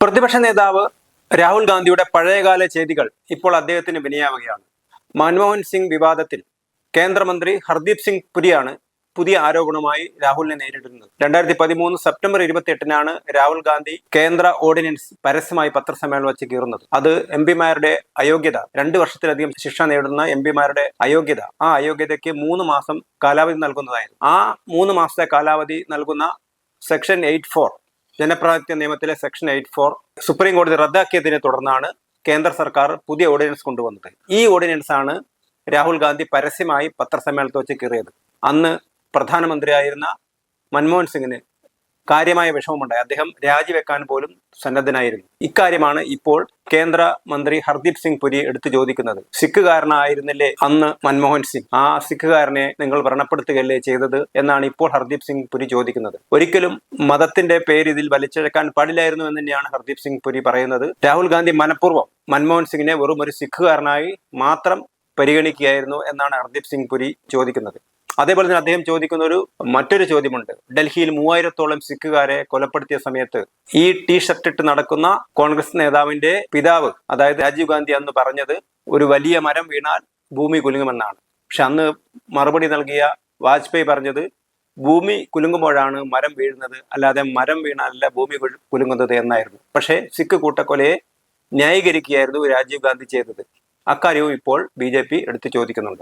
പ്രതിപക്ഷ നേതാവ് രാഹുൽ ഗാന്ധിയുടെ പഴയകാല ചെയ്തികൾ ഇപ്പോൾ അദ്ദേഹത്തിന് വിനയാവുകയാണ്. മൻമോഹൻ സിംഗ് വിവാദത്തിൽ കേന്ദ്രമന്ത്രി ഹർദീപ് സിംഗ് പുരിയാണ് പുതിയ ആരോപണവുമായി രാഹുലിനെ നേരിടുന്നത്. രണ്ടായിരത്തി പതിമൂന്ന് സെപ്റ്റംബർ ഇരുപത്തിയെട്ടിനാണ് രാഹുൽ ഗാന്ധി കേന്ദ്ര ഓർഡിനൻസ് പരസ്യമായി പത്രസമ്മേളനം വെച്ച് കീറുന്നത്. അത് എം പിമാരുടെ അയോഗ്യത. രണ്ട് വർഷത്തിലധികം ശിക്ഷ നേടുന്ന എം പിമാരുടെ അയോഗ്യത. ആ അയോഗ്യതയ്ക്ക് മൂന്ന് മാസം കാലാവധി നൽകുന്നതായിരുന്നു. ആ മൂന്ന് മാസത്തെ കാലാവധി നൽകുന്ന സെക്ഷൻ എയ്റ്റ് ഫോർ ജനപ്രാതിനിധ്യ നിയമത്തിലെ സെക്ഷൻ എയ്റ്റ് ഫോർ സുപ്രീം കോടതി റദ്ദാക്കിയതിനെ തുടർന്നാണ് കേന്ദ്ര സർക്കാർ പുതിയ ഓർഡിനൻസ് കൊണ്ടുവന്നത്. ഈ ഓർഡിനൻസ് ആണ് രാഹുൽ ഗാന്ധി പരസ്യമായി പത്രസമ്മേളനത്തിൽ വെച്ച് കീറിയത്. അന്ന് പ്രധാനമന്ത്രിയായിരുന്ന മൻമോഹൻ സിംഗിന് കാര്യമായ വിഷമമുണ്ടായി. അദ്ദേഹം രാജിവെക്കാൻ പോലും സന്നദ്ധനായിരുന്നു. ഇക്കാര്യമാണ് ഇപ്പോൾ കേന്ദ്ര മന്ത്രി ഹർദീപ് സിംഗ് പുരി എടുത്തു ചോദിക്കുന്നത്. സിഖുകാരനായിരുന്നില്ലേ അന്ന് മൻമോഹൻ സിംഗ്? ആ സിഖുകാരനെ നിങ്ങൾ വ്രണപ്പെടുത്തുകയല്ലേ ചെയ്തത് എന്നാണ് ഇപ്പോൾ ഹർദീപ് സിംഗ് പുരി ചോദിക്കുന്നത്. ഒരിക്കലും മതത്തിന്റെ പേര് ഇതിൽ വലിച്ചിഴക്കാൻ പാടില്ലായിരുന്നു എന്ന് തന്നെയാണ് ഹർദീപ് സിംഗ് പുരി പറയുന്നത്. രാഹുൽ ഗാന്ധി മനഃപൂർവം മൻമോഹൻ സിംഗിനെ വെറും ഒരു സിഖുകാരനായി മാത്രം പരിഗണിക്കുകയായിരുന്നു എന്നാണ് ഹർദീപ് സിംഗ് പുരി ചോദിക്കുന്നത്. അതേപോലെ തന്നെ അദ്ദേഹം ചോദിക്കുന്ന ഒരു മറ്റൊരു ചോദ്യമുണ്ട്. ഡൽഹിയിൽ മൂവായിരത്തോളം സിഖുകാരെ കൊലപ്പെടുത്തിയ സമയത്ത് ഈ ടീഷർട്ട് ഇട്ട് നടക്കുന്ന കോൺഗ്രസ് നേതാവിന്റെ പിതാവ് അതായത് രാജീവ് ഗാന്ധി അന്ന് പറഞ്ഞത് ഒരു വലിയ മരം വീണാൽ ഭൂമി കുലുങ്ങുമെന്നാണ്. പക്ഷെ അന്ന് മറുപടി നൽകിയ വാജ്പേയി പറഞ്ഞത് ഭൂമി കുലുങ്ങുമ്പോഴാണ് മരം വീഴുന്നത് അല്ലാതെ മരം വീണാലല്ല ഭൂമി കുലു- കുലുങ്ങുന്നത് എന്നായിരുന്നു. പക്ഷേ സിഖ് കൂട്ടക്കൊലയെ ന്യായീകരിക്കുകയായിരുന്നു രാജീവ് ഗാന്ധി ചെയ്തത്. അക്കാര്യവും ഇപ്പോൾ ബി ജെ പി എടുത്തു ചോദിക്കുന്നുണ്ട്.